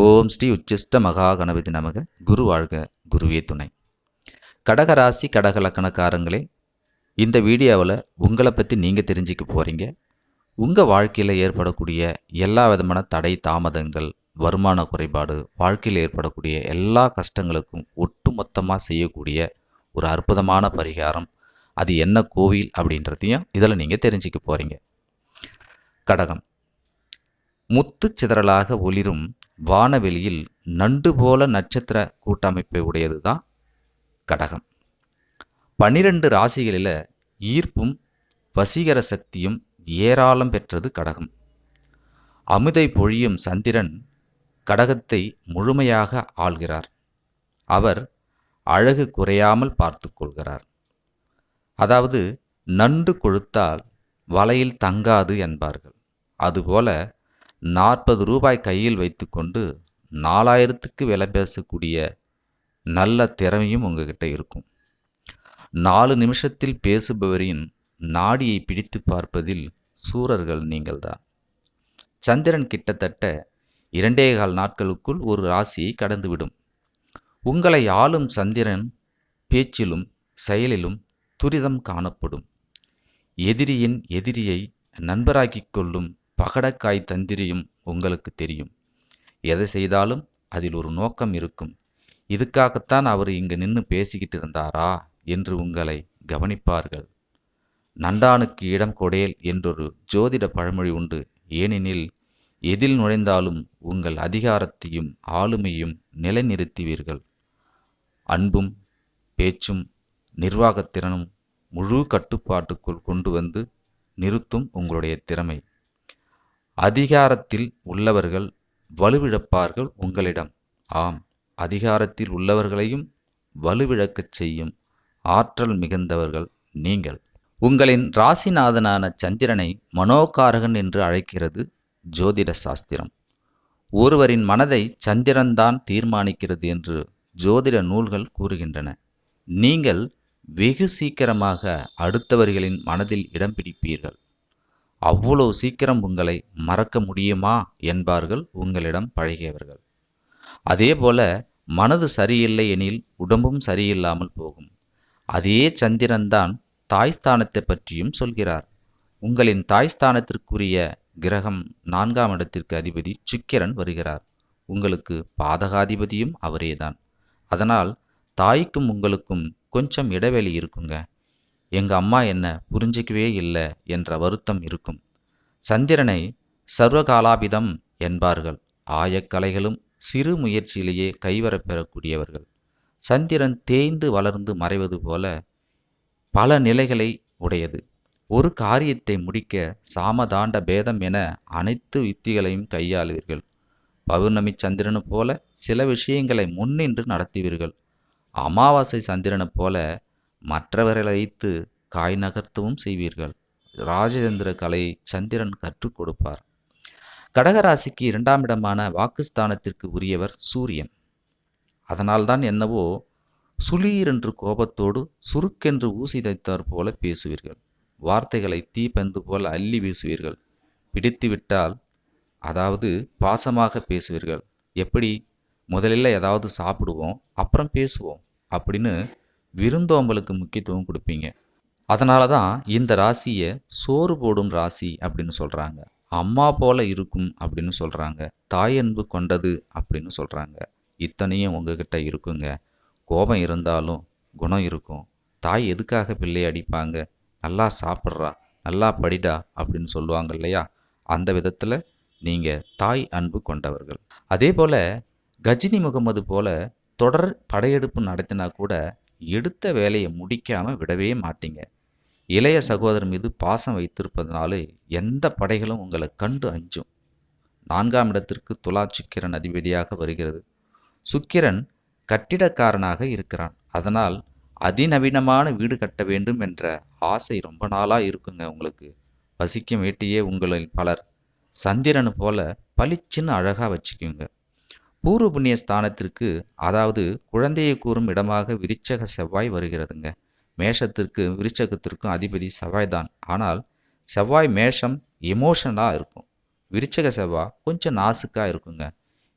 ஓம் ஸ்ரீ உச்சிஷ்ட மகா கணபதி நமக. குரு வாழ்க குருவே துணை. கடகராசி கடக லக்கணக்காரங்களே இந்த வீடியோவில் உங்களை பற்றி நீங்கள் தெரிஞ்சுக்க போகிறீங்க உங்கள் வாழ்க்கையில் ஏற்படக்கூடிய எல்லா விதமான தடை தாமதங்கள் வருமான குறைபாடு வாழ்க்கையில் ஏற்படக்கூடிய எல்லா கஷ்டங்களுக்கும் ஒட்டுமொத்தமாக செய்யக்கூடிய ஒரு அற்புதமான பரிகாரம். அது என்ன கோவில் அப்படின்றதையும் இதில் நீங்கள் தெரிஞ்சுக்க போகிறீங்க கடகம். முத்து சிதறலாக ஒளிரும் வானவெளியில் நண்டு போல நட்சத்திர கூட்டமைப்பை உடையது தான் கடகம். பனிரெண்டு ராசிகளில் ஈர்ப்பும் வசீகர சக்தியும் ஏராளம் பெற்றது கடகம். அமுதை பொழியும் சந்திரன் கடகத்தை முழுமையாக ஆள்கிறார். அவர் அழகு குறையாமல் பார்த்து கொள்கிறார். அதாவது நண்டு கொழுத்தால் வலையில் தங்காது என்பார்கள். அதுபோல நாற்பது ரூபாய் கையில் வைத்துக்கொண்டு நாலாயிரத்துக்கு விலை பேசக்கூடிய நல்ல திறமையும் உங்ககிட்ட இருக்கும். நாலு நிமிஷத்தில் பேசுபவரின் நாடியை பிடித்து பார்ப்பதில் சூரர்கள் நீங்கள்தான். சந்திரன் கிட்டத்தட்ட இரண்டே கால் நாட்களுக்குள் ஒரு ராசியை கடந்துவிடும். உங்களை ஆளும் சந்திரன் பேச்சிலும் செயலிலும் துரிதம் காணப்படும். எதிரியின் எதிரியை நண்பராக்கிக் கொள்ளும் பகடக்காய் தந்திரியும் உங்களுக்கு தெரியும். எதை செய்தாலும் அதில் ஒரு நோக்கம் இருக்கும். இதுக்காகத்தான் அவர் இங்கு நின்று பேசிக்கிட்டு இருந்தாரா என்று உங்களை கவனிப்பார்கள். நண்டானுக்கு இடம் கொடேல் என்றொரு ஜோதிட பழமொழி உண்டு. ஏனெனில் எதில் நுழைந்தாலும் உங்கள் அதிகாரத்தையும் ஆளுமையும் நிலைநிறுத்துவீர்கள். அன்பும் பேச்சும் நிர்வாகத்திறனும் முழு கட்டுப்பாட்டுக்குள் கொண்டு வந்து நிறுத்தும் உங்களுடைய திறமை. அதிகாரத்தில் உள்ளவர்கள் வலுவிழப்பார்கள் உங்களிடம். ஆம் அதிகாரத்தில் உள்ளவர்களையும் வலுவிழக்கச் செய்யும் ஆற்றல் மிகுந்தவர்கள் நீங்கள். உங்களின் ராசிநாதனான சந்திரனை மனோகாரகன் என்று அழைக்கிறது ஜோதிட சாஸ்திரம். ஒருவரின் மனதை சந்திரன்தான் தீர்மானிக்கிறது என்று ஜோதிட நூல்கள் கூறுகின்றன. நீங்கள் வெகு சீக்கிரமாக அடுத்தவர்களின் மனதில் இடம் பிடிப்பீர்கள். அவ்வளவு சீக்கிரம் உங்களை மறக்க முடியுமா என்பார்கள் உங்களிடம் பழகியவர்கள். அதேபோல மனது சரியில்லை எனில் உடம்பும் சரியில்லாமல் போகும். அதே சந்திரன்தான் தாய்ஸ்தானத்தை பற்றியும் சொல்கிறார். உங்களின் தாய்ஸ்தானத்திற்குரிய கிரகம் நான்காம் இடத்திற்கு அதிபதி சுக்கிரன் வருகிறார். உங்களுக்கு பாதகாதிபதியும் அவரேதான். அதனால் தாய்க்கும் உங்களுக்கும் கொஞ்சம் இடைவெளி இருக்குங்க. எங்க அம்மா என்ன புரிஞ்சிக்கவே இல்லை என்ற வருத்தம் இருக்கும். சந்திரனை சர்வகாலாபிதம் என்பார்கள். ஆயக்கலைகளும் சிறு முயற்சியிலேயே கைவரப் பெறக்கூடியவர்கள். சந்திரன் தேய்ந்து வளர்ந்து மறைவது போல பல நிலைகளை உடையது. ஒரு காரியத்தை முடிக்க சாமதாண்ட பேதம் என அனைத்து யுத்திகளையும் கையாளுவீர்கள். பௌர்ணமி சந்திரனு போல சில விஷயங்களை முன்னின்று நடத்துவீர்கள். அமாவாசை சந்திரனை போல மற்றவர்களை வைத்து காய் நகர்த்தவும் செய்வீர்கள். ராஜதந்திர கலையை சந்திரன் கற்றுக் கொடுப்பார். கடகராசிக்கு இரண்டாம் இடமான வாக்குஸ்தானத்திற்கு உரியவர் சூரியன். அதனால்தான் என்னவோ சுளீர் என்று கோபத்தோடு சுருக்கென்று ஊசி தைத்தார் போல பேசுவீர்கள். வார்த்தைகளை தீப்பந்து போல அள்ளி வீசுவீர்கள். பிடித்துவிட்டால் அதாவது பாசமாக பேசுவீர்கள். எப்படி? முதலில் ஏதாவது சாப்பிடுவோம் அப்புறம் பேசுவோம் அப்படின்னு விருந்தோம்பலுக்கு முக்கியத்துவம் கொடுப்பீங்க. அதனால தான் இந்த ராசியை சோறு போடும் ராசி அப்படின்னு சொல்கிறாங்க அம்மா போல இருக்கும் அப்படின்னு சொல்கிறாங்க தாய் அன்பு கொண்டது அப்படின்னு சொல்கிறாங்க இத்தனையும் உங்ககிட்ட இருக்குங்க. கோபம் இருந்தாலும் குணம் இருக்கும். தாய் எதுக்காக பிள்ளை அடிப்பாங்க? நல்லா சாப்பிட்றா நல்லா படிடா அப்படின்னு சொல்லுவாங்க இல்லையா? அந்த விதத்தில் நீங்கள் தாய் அன்பு கொண்டவர்கள். அதே போல் கஜினி முகமது போல தொடர் படையெடுப்பு நடத்தினா கூட எடுத்த வேலையை முடிக்காம விடவே மாட்டீங்க. இளைய சகோதரர் மீது பாசம் வைத்திருப்பதனாலே எந்த படைகளும் உங்களை கண்டு அஞ்சும். நான்காம் இடத்திற்கு துலா சுக்கிரன் அதிபதியாக வருகிறது. சுக்கிரன் கட்டிடக்காரனாக இருக்கிறான். அதனால் அதிநவீனமான வீடு கட்ட வேண்டும் என்ற ஆசை ரொம்ப நாளா இருக்குங்க உங்களுக்கு. வசிக்கும் வீட்டையே உங்களில் பலர். சந்திரன் போல பளிச்சுன்னு அழகா வச்சுக்குங்க பூர்வ புண்ணிய ஸ்தானத்திற்கு அதாவது குழந்தையை கூறும் இடமாக விருச்சக செவ்வாய் வருகிறதுங்க. மேஷத்திற்கு விருச்சகத்திற்கும் அதிபதி செவ்வாய் தான் ஆனால் செவ்வாய் மேஷம் எமோஷனலாக இருக்கும். விருச்சக செவ்வாய் கொஞ்சம் நாசுக்காக இருக்குங்க.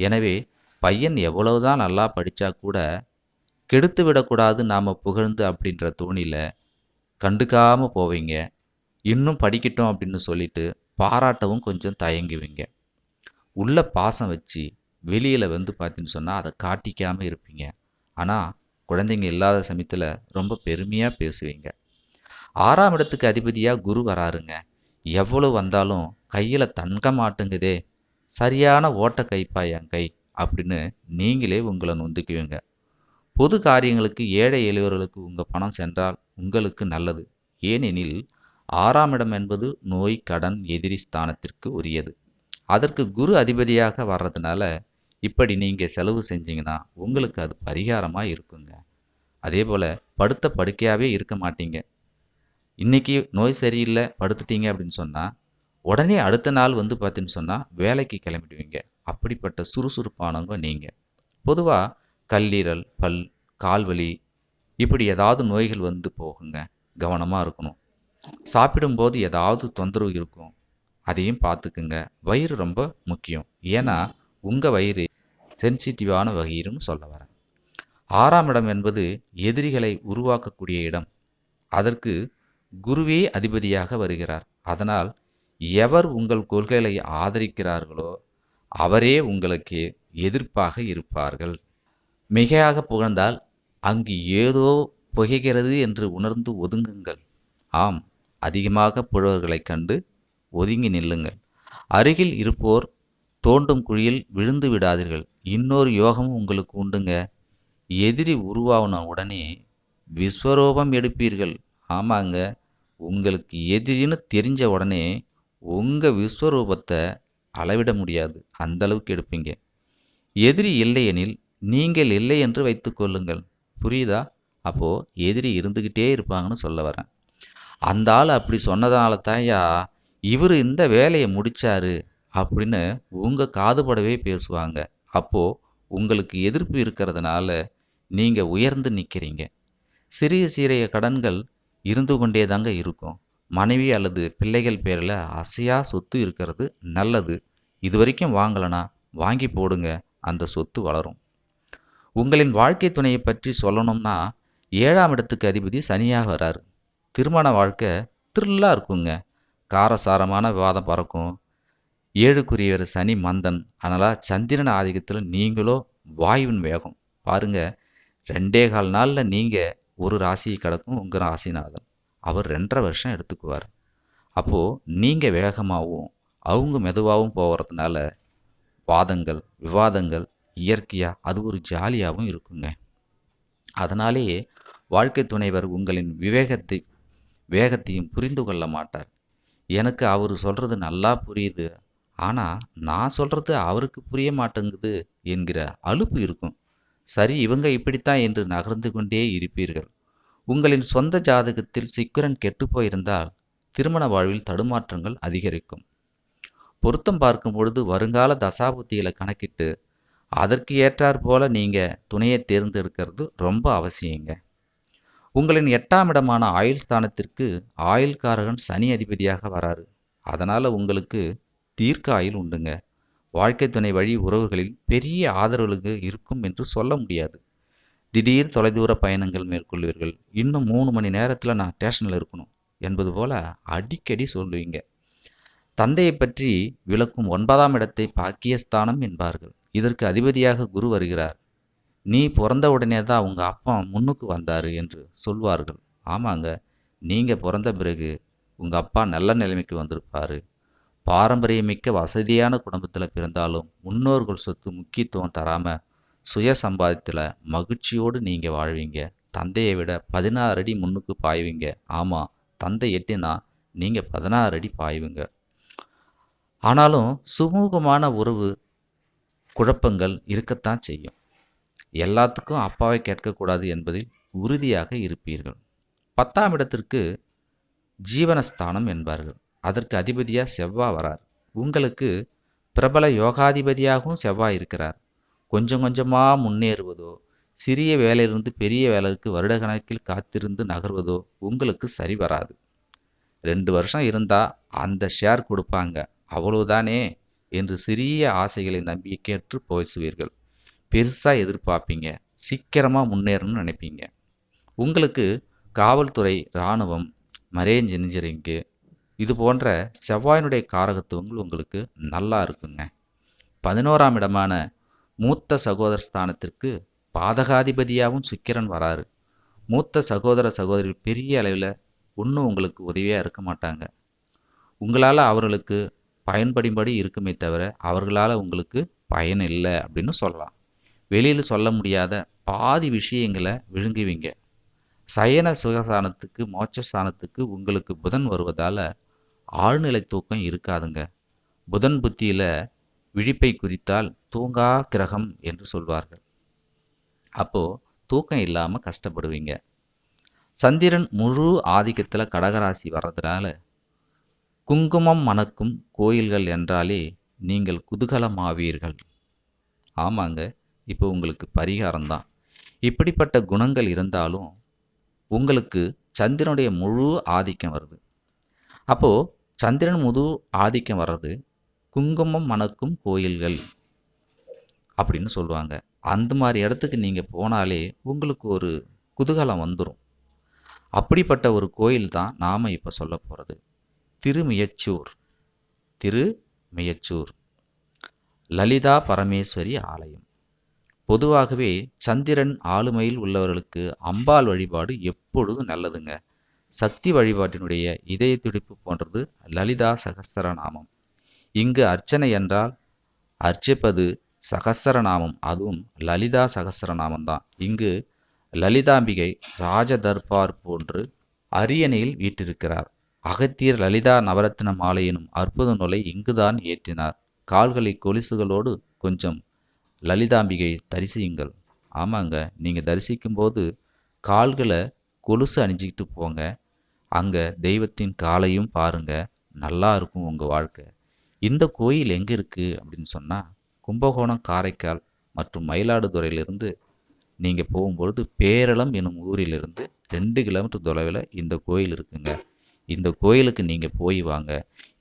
எனவே பையன் எவ்வளவுதான் நல்லா படித்தா கூட கெடுத்து விடக்கூடாது நாம் புகழ்ந்து அப்படின்ற தோணியில் கண்டுக்காமல் போவீங்க. இன்னும் படிக்கட்டும் அப்படின்னு சொல்லிட்டு பாராட்டவும் கொஞ்சம் தயங்குவீங்க. உள்ள பாசம் வச்சு வெளியில் வந்து பார்த்தீங்கன்னு சொன்னால் அதை காட்டிக்காமல் இருப்பீங்க. ஆனால் குழந்தைங்க இல்லாத சமயத்தில் ரொம்ப பெருமையாக பேசுவீங்க. ஆறாம் இடத்துக்கு அதிபதியாக குரு வராருங்க. எவ்வளோ வந்தாலும் கையில் தங்க மாட்டேங்குதே சரியான ஓட்ட கைப்பா என் கை அப்படின்னு நீங்களே உங்களை நொந்துக்குவீங்க. பொது காரியங்களுக்கு ஏழை எளியவர்களுக்கு உங்கள் பணம் சென்றால் உங்களுக்கு நல்லது. ஏனெனில் ஆறாம் இடம் என்பது நோய் கடன் எதிரி ஸ்தானத்திற்கு உரியது. அதற்கு குரு அதிபதியாக வர்றதுனால இப்படி நீங்கள் செலவு செஞ்சீங்கன்னா உங்களுக்கு அது பரிகாரமாக இருக்குங்க. அதே போல் படுத்த படுக்கையாகவே இருக்க மாட்டீங்க. இன்னைக்கு நோய் சரியில்லை படுத்துட்டீங்க அப்படின்னு சொன்னால் உடனே அடுத்த நாள் வந்து பார்த்தீங்கன்னு சொன்னால் வேலைக்கு கிளம்பிடுவீங்க. அப்படிப்பட்ட சுறுசுறுப்பானவங்க நீங்கள் பொதுவாக கல்லீரல் பல் கால்வலி இப்படி ஏதாவது நோய்கள் வந்து போகுங்க. கவனமாக இருக்கணும். சாப்பிடும்போது ஏதாவது தொந்தரவு இருக்கும். அதையும் பார்த்துக்குங்க. வயிறு ரொம்ப முக்கியம். ஏன்னா உங்கள் வயிறு சென்சிட்டிவான வகையிலும் சொல்ல வரேன். ஆறாம் இடம் என்பது எதிரிகளை உருவாக்கக்கூடிய இடம். அதற்கு குருவே அதிபதியாக வருகிறார். அதனால் எவர் உங்கள் கொள்கைகளை ஆதரிக்கிறார்களோ அவரே உங்களுக்கு எதிர்ப்பாக இருப்பார்கள். மிகையாக புகழ்ந்தால் அங்கு ஏதோ புகைகிறது என்று உணர்ந்து ஒதுங்குங்கள். ஆம் அதிகமாக புழவர்களைக் கண்டு ஒதுங்கி நில்லுங்கள். அருகில் இருப்போர் தோண்டும் குழியில் விழுந்து விடாதீர்கள். இன்னொரு யோகமும் உங்களுக்கு உண்டுங்க. எதிரி உருவான உடனே விஸ்வரூபம் எடுப்பீர்கள். ஆமாங்க உங்களுக்கு எதிரின்னு தெரிஞ்ச உடனே உங்கள் விஸ்வரூபத்தை அளவிட முடியாது. அந்த அளவுக்கு எடுப்பீங்க. எதிரி இல்லையெனில் நீங்கள் இல்லை என்று வைத்துக்கொள்ளுங்கள் புரியுதா? அப்போது எதிரி இருந்துக்கிட்டே இருப்பாங்கன்னு சொல்ல வரேன். அந்த ஆள் அப்படி சொன்னதால தாயா இவர் இந்த வேலையை முடிச்சாரு அப்படின்னு உங்கள் காதுபடவே பேசுவாங்க. அப்போது உங்களுக்கு எதிர்ப்பு இருக்கிறதுனால நீங்கள் உயர்ந்து நிற்கிறீங்க சிறிய சிறிய கடன்கள் இருந்து கொண்டே தாங்க இருக்கும். மனைவி அல்லது பிள்ளைகள் பேரில் அசையா சொத்து இருக்கிறது நல்லது. இது வரைக்கும் வாங்கலைனா வாங்கி போடுங்க அந்த சொத்து வளரும். உங்களின் வாழ்க்கை துணையை பற்றி சொல்லணும்னா ஏழாம் இடத்துக்கு அதிபதி சனியாக வராரு. திருமண வாழ்க்கை த்ரில்லாக இருக்குங்க. காரசாரமான விவாதம் பறக்கும். ஏழுக்குரியவர் சனி மந்தன். அதனால் சந்திரன் ஆதிக்கத்தில் நீங்களோ வாயுவின் வேகம் பாருங்க ரெண்டே கால் நாளில் நீங்கள் ஒரு ராசியை கிடக்கும் உங்கள் ராசிநாதன். அவர் ரெண்டரை வருஷம் எடுத்துக்குவார். அப்போது நீங்கள் வேகமாகவும் அவங்க மெதுவாகவும் போகிறதுனால வாதங்கள் விவாதங்கள் இயற்கையாக அது ஒரு ஜாலியாகவும் இருக்குங்க. அதனாலேயே வாழ்க்கை துணைவர் உங்களின் விவேகத்தை வேகத்தையும் புரிந்து கொள்ள மாட்டார். எனக்கு அவர் சொல்கிறது நல்லா புரியுது. ஆனால் நான் சொல்கிறது அவருக்கு புரிய மாட்டேங்குது என்கிற அலுப்பு இருக்கும். சரி இவங்க இப்படித்தான் என்று நகர்ந்து கொண்டே இருப்பீர்கள். உங்களின் சொந்த ஜாதகத்தில் சிக்குரன் கெட்டு போயிருந்தால் திருமண வாழ்வில் தடுமாற்றங்கள் அதிகரிக்கும். பொருத்தம் பார்க்கும் பொழுது வருங்கால தசாபுத்திகளை கணக்கிட்டு அதற்கு ஏற்றாற் போல நீங்கள் துணையை தேர்ந்தெடுக்கிறது ரொம்ப அவசியங்க. உங்களின் எட்டாம் இடமான ஆயுள் ஸ்தானத்திற்கு ஆயுள்காரகன் சனி அதிபதியாக வராரு. அதனால் உங்களுக்கு தீர்க்க ஆயுள் உண்டுங்க. வாழ்க்கை துணை வழி உறவுகளில் பெரிய ஆதரவுகளுக்கு இருக்கும் என்று சொல்ல முடியாது. திடீர் தொலைதூர பயணங்கள் மேற்கொள்வீர்கள். இன்னும் மூணு மணி நேரத்தில் நான் ஸ்டேஷனில் இருக்கணும் என்பது போல அடிக்கடி சொல்லுவீங்க. தந்தையை பற்றி விளக்கும் ஒன்பதாம் இடத்தை பாக்கியஸ்தானம் என்பார்கள். இதற்கு அதிபதியாக குரு வருகிறார். நீ பிறந்த உடனே தான் உங்கள் அப்பா முன்னுக்கு வந்தார் என்று சொல்வார்கள். ஆமாங்க நீங்கள் பிறந்த பிறகு உங்கள் அப்பா நல்ல நிலைமைக்கு வந்திருப்பார். பாரம்பரியமிக்க வசதியான குடும்பத்தில் பிறந்தாலும் முன்னோர்கள் சொத்து முக்கியத்துவம் தராமல் சுய சம்பாதத்தில் மகிழ்ச்சியோடு நீங்கள் வாழ்வீங்க. தந்தையை விட பதினாறு அடி முன்னுக்கு பாய்வீங்க. ஆமாம் தந்தை எட்டினா நீங்கள் பதினாறு அடி பாய்வீங்க. ஆனாலும் சுமூகமான உறவு குழப்பங்கள் இருக்கத்தான் செய்யும். எல்லாத்துக்கும் அப்பாவை கேட்கக்கூடாது என்பதில் உறுதியாக இருப்பீர்கள். பத்தாம் இடத்திற்கு ஜீவனஸ்தானம் என்பார்கள். அதற்கு அதிபதியாக செவ்வா வரார். உங்களுக்கு பிரபல யோகாதிபதியாகவும் செவ்வாய் இருக்கிறார். கொஞ்சம் கொஞ்சமாக முன்னேறுவதோ சிறிய வேலையிலிருந்து பெரிய வேலைக்கு வருடக்கணக்கில் காத்திருந்து நகர்வதோ உங்களுக்கு சரி வராது. ரெண்டு வருஷம் இருந்தால் அந்த ஷேர் கொடுப்பாங்க. அவ்வளவுதானே என்று சிறிய ஆசைகளை நம்பிக்கையற்று பேசுவீர்கள். பெருசாக எதிர்பார்ப்பீங்க. சீக்கிரமாக முன்னேறணும்னு நினைப்பீங்க. உங்களுக்கு காவல்துறை இராணுவம் மரேஞ்ச் இன்ஜினியரிங்கு இது போன்ற செவ்வாயினுடைய காரகத்துவங்கள் உங்களுக்கு நல்லா இருக்குங்க. பதினோராம் இடமான மூத்த சகோதர ஸ்தானத்திற்கு பாதகாதிபதியாகவும் சுக்கிரன் வராரு. மூத்த சகோதர சகோதரி பெரிய அளவில் ஒன்றும் உங்களுக்கு உதவியாக இருக்க மாட்டாங்க. உங்களால் அவர்களுக்கு பயன்படும்படி இருக்குமே தவிர அவர்களால் உங்களுக்கு பயன் இல்லை அப்படின்னு சொல்லலாம். வெளியில் சொல்ல முடியாத பாதி விஷயங்களை விழுங்குவீங்க. சயன சுகஸ்தானத்துக்கு மோட்சஸ்தானத்துக்கு உங்களுக்கு புதன் வருவதால் ஆழ்நிலை தூக்கம் இருக்காதுங்க. புதன் புத்தியில் விழிப்பை குறித்தால் தூங்கா கிரகம் என்று சொல்வார்கள். அப்போது தூக்கம் இல்லாமல் கஷ்டப்படுவீங்க. சந்திரன் முழு ஆதிக்கத்தில் கடகராசி வர்றதுனால குங்குமம் மணக்கும் கோயில்கள் என்றாலே நீங்கள் குதூகலமாவீர்கள். ஆமாங்க இப்போ உங்களுக்கு பரிகாரம்தான் இப்படிப்பட்ட குணங்கள் இருந்தாலும் உங்களுக்கு சந்திரனுடைய முழு ஆதிக்கம் வருது. அப்போது சந்திரன் முது ஆதிக்கம் வர்றது குங்குமம் மணக்கும் கோயில்கள் அப்படின்னு சொல்லுவாங்க. அந்த மாதிரி இடத்துக்கு நீங்கள் போனாலே உங்களுக்கு ஒரு குதூகலம் வந்துடும் அப்படிப்பட்ட ஒரு கோயில் தான் நாம் இப்போ சொல்ல போகிறது திருமியச்சூர். திருமியச்சூர். லலிதா பரமேஸ்வரி ஆலயம். பொதுவாகவே சந்திரன் ஆளுமையில் உள்ளவர்களுக்கு அம்பாள் வழிபாடு எப்பொழுதும் நல்லதுங்க. சக்தி வழிபாட்டினுடைய இதய துடிப்பு போன்றது லலிதா சகஸ்ரநாமம். இங்கு அர்ச்சனை என்றால் அர்ச்சிப்பது சகசரநாமம் அதுவும் லலிதா சகஸ்ரநாமம் தான் இங்கு லலிதாம்பிகை ராஜதர்பார் போன்று அரியணையில் வீட்டிருக்கிறார் அகத்தியர் லலிதா நவரத்ன மாலை எனும் அற்புத நூலை இங்குதான் ஏற்றினார். கால்களை கொலுசுகளோடு கொஞ்சம் லலிதாம்பிகை தரிசியுங்கள். ஆமாங்க நீங்கள் தரிசிக்கும்போது கால்களை கொலுசு அணிஞ்சிக்கிட்டு போங்க. அங்கே தெய்வத்தின் காலையும் பாருங்க நல்லா இருக்கும் உங்கள் வாழ்க்கை. இந்த கோயில் எங்கே இருக்குது அப்படின்னு சொன்னால் கும்பகோணம் காரைக்கால் மற்றும் மயிலாடுதுறையிலிருந்து நீங்கள் போகும்பொழுது பேரளம் எனும் ஊரிலிருந்து ரெண்டு கிலோமீட்டர் தொலைவில் இந்த கோயில் இருக்குங்க. இந்த கோயிலுக்கு நீங்கள் போய் வாங்க.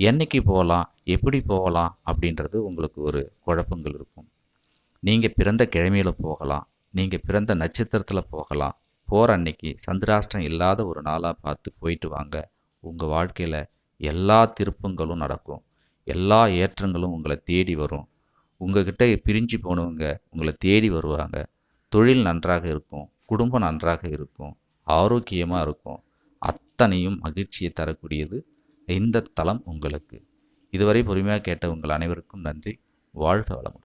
என்னைக்கு போகலாம் எப்படி போகலாம் அப்படின்றது உங்களுக்கு ஒரு குழப்பங்கள் இருக்கும். நீங்கள் பிறந்த கிழமையில் போகலாம் நீங்கள் பிறந்த நட்சத்திரத்தில் போகலாம் போகிற அன்னைக்கு சந்திராஷ்டம் இல்லாத ஒரு நாளாக பார்த்து போயிட்டு வாங்க. உங்கள் வாழ்க்கையில் எல்லா திருப்பங்களும் நடக்கும். எல்லா ஏற்றங்களும் உங்களை தேடி வரும். உங்ககிட்ட பிரிஞ்சு போனவங்க உங்களை தேடி வருவாங்க. தொழில் நன்றாக இருக்கும். குடும்பம் நன்றாக இருக்கும். ஆரோக்கியமாக இருக்கும். அத்தனையும் மகிழ்ச்சியை தரக்கூடியது இந்த தலம் உங்களுக்கு. இதுவரை பொறுமையாக கேட்ட உங்கள் அனைவருக்கும் நன்றி. வாழ்க வளமுடன்.